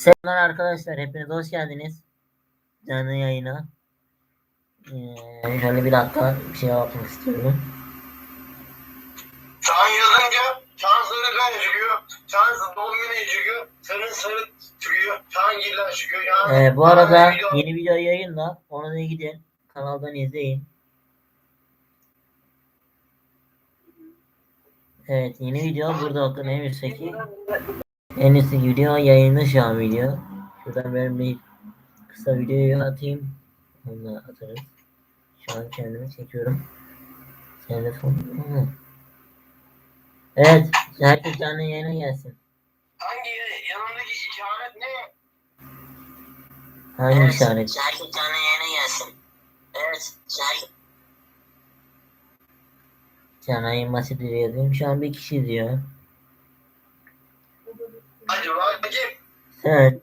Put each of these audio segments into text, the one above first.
Selamlar arkadaşlar. Hepiniz hoş geldiniz. Canlı yayına. Ee, şöyle bir dakika bir şey yapmak istiyorum. Çağın yazınca çağın sarı kan çıkıyor. Çağın dolu güneş çıkıyor. Sarı sarı çıkıyor. Çağın giller çıkıyor. Yani, Ee, bu arada video- yeni video yayında. Onu da gidin. Kanaldan izleyin. Evet yeni video burada bakın en üstteki. En üstteki video yayında şu an video. Şuradan ben bir kısa videoyu atayım. Onu da atarız. Şu an kendimi çekiyorum. Telefon. Evet. Herkes canlı yayına gelsin. Hangi yanındaki işaret ne? Hangi işaret? Herkes canlı yayına gelsin. Evet. Herkes... Canlı yayın yazayım. Şu an bir kişi diyor. Acaba kim? Evet.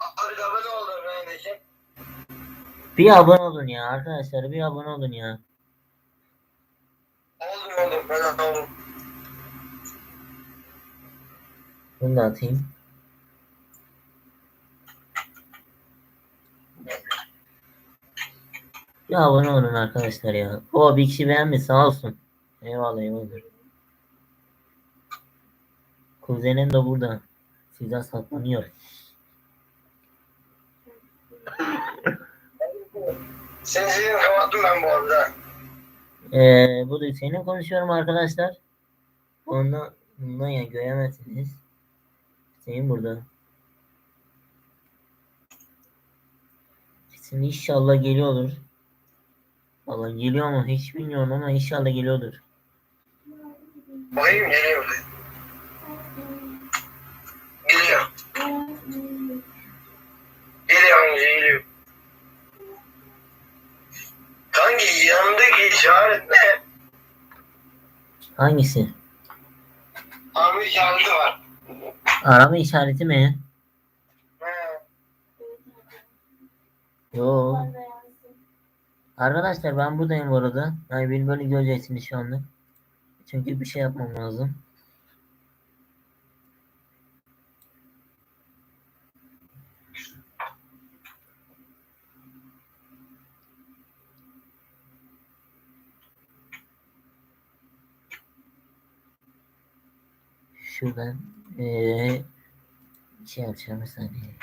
Abi abone oldu öğrenci. Bir abone olun ya arkadaşlar. Bir abone olun ya. Oldum oldum. Ben oldum. Bunu da atayım. Bir abone olun arkadaşlar ya. O bir kişi beğenmiş sağ olsun. Eyvallah eyvallah. Kuzenim de burada. Sizden saklanıyor. Senin sesini kapattım ben bu arada. Ee, bu da senin konuşuyorum arkadaşlar. Ondan, ondan ya göremezsiniz. Senin burada. Şimdi inşallah geliyordur. Valla geliyor mu hiç bilmiyorum ama inşallah geliyordur. Bakayım geliyor. Geliyor. Geliyor amca geliyor. Kanki yanındaki işaret ne? Hangisi? Abi işareti var. Arama işareti mi? He. Yo. Arkadaşlar ben buradayım bu arada. Yani beni böyle göreceksiniz şu anda. Çünkü bir şey yapmam lazım. Şuradan eee şey yapacağım bir saniye.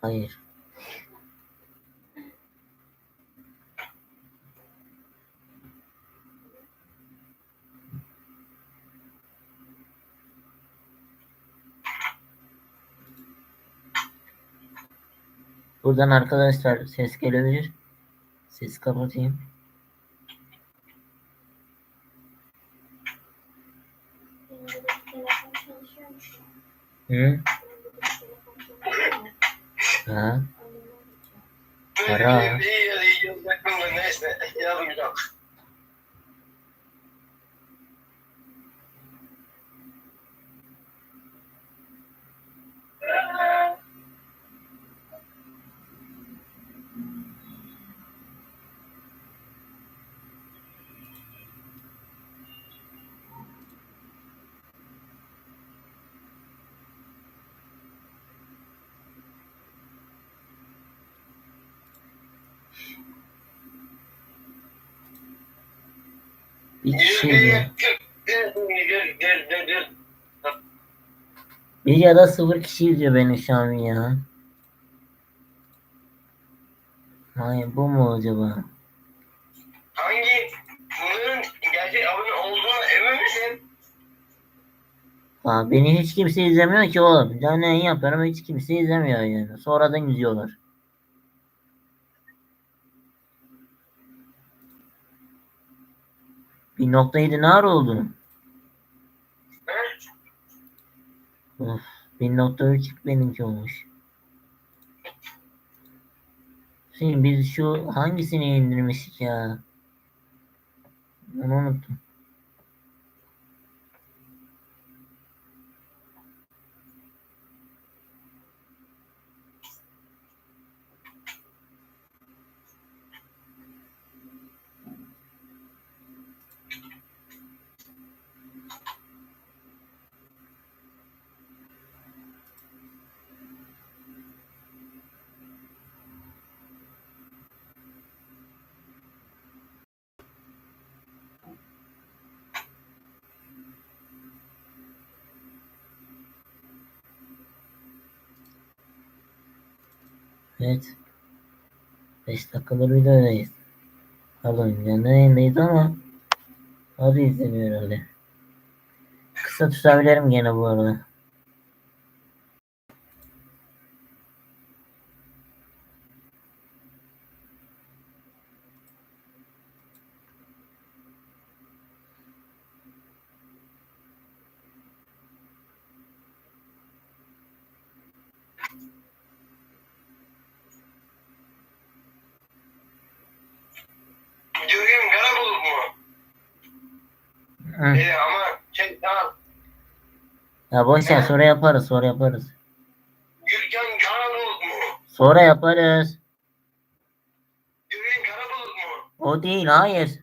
Hayır. Buradan arkadaşlar ses gelebilir. Ses kapatayım. Hı? Ha? Ara. gel gel gel. Bir ya da sıfır kişi izliyor beni şu an ya. Hayır bu mu acaba? Hangi bunların gerçek abone olduğunu emin misin? Aa, beni hiç kimse izlemiyor ki oğlum. Canlı yayın yapıyorum hiç kimse izlemiyor yani. Sonradan izliyorlar. Bir nokta yedi ne ara oldu? Of, bir nokta üç benimki olmuş. Şimdi biz şu hangisini indirmiştik ya? Onu unuttum. Evet. 5 dakikadır videodayız. Pardon canlı yayındayız ama adı izleniyor herhalde. Kısa tutabilirim gene bu arada. Göreyim Karabulut mu? Hı. Ee, ama şey tamam. Ya boş ver sonra yaparız sonra yaparız. Gürkan Karabulut mu? Sonra yaparız. Göreyim Karabulut mu? O değil hayır.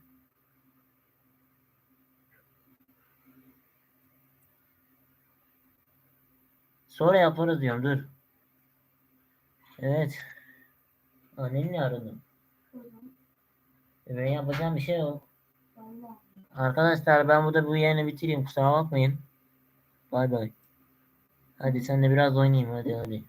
Sonra yaparız diyorum dur. Evet. Annenle aradım. Ben yapacağım bir şey yok. Arkadaşlar ben burada bu yayını bitireyim kusura bakmayın. Bay bay. Hadi sen de biraz oynayayım hadi hadi.